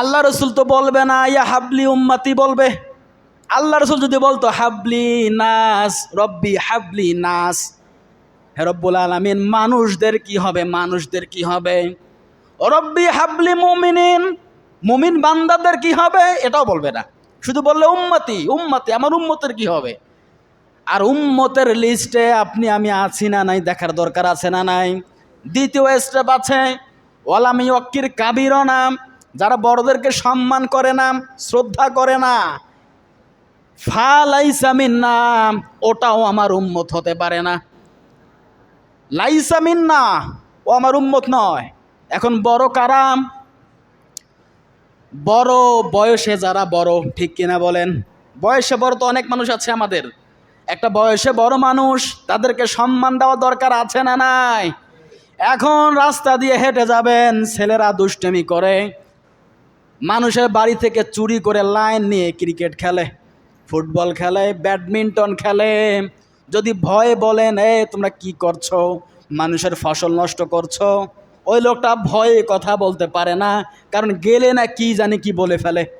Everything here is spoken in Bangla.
আল্লাহ রসুল তো বলবে না, ইয়া হাবলি উম্মাতি বলবে। আল্লাহ রসুল যদি বলতো, হাবলি নাস, রব্বি হাবলি নাস। হে রব্বুল আলমিন, মানুষদের কি হবে, মানুষদের কি হবে? রব্বি হাবলি মুমিনিন, মুমিন বান্দাদের কি হবে? এটাও বলবে না। শুধু বললে উম্মতি উম্মতি, আমার উম্মতের কি হবে? আর উম্মতের লিস্টে আপনি, আমি আছি না নাই, দেখার দরকার আছে না নাই। দ্বিতীয় স্টেপ আছে, ওয়ালামি অক্কির কাবির নাম যারা বড়দেরকে সম্মান করে না, শ্রদ্ধা করে না ফালাইসামিন নাম ওটাও আমার উম্মত হতে পারে না। লাইসামিন না ও আমার উম্মত নয়। এখন বড় কারাম, বড় বয়সে যারা বড়, ঠিক কিনা বলেন? বয়সে বড় তো অনেক মানুষ আছে আমাদের। একটা বয়সে বড় মানুষ, তাদেরকে সম্মান দেওয়া দরকার আছে না নাই? এখন রাস্তা দিয়ে হেঁটে যাবেন, ছেলেরা দুষ্টমি করে মানুষের বাড়ি থেকে চুরি করে লাইন নিয়ে ক্রিকেট খেলে, ফুটবল খেলে, ব্যাডমিন্টন খেলে। যদি ভয়ে বলেন, এ, তোমরা কি করছ? মানুষের ফসল নষ্ট করছ? ওই লোকটা ভয়ে কথা বলতে পারে না, কারণ গেলে না কি জানি কি বলে ফেলে।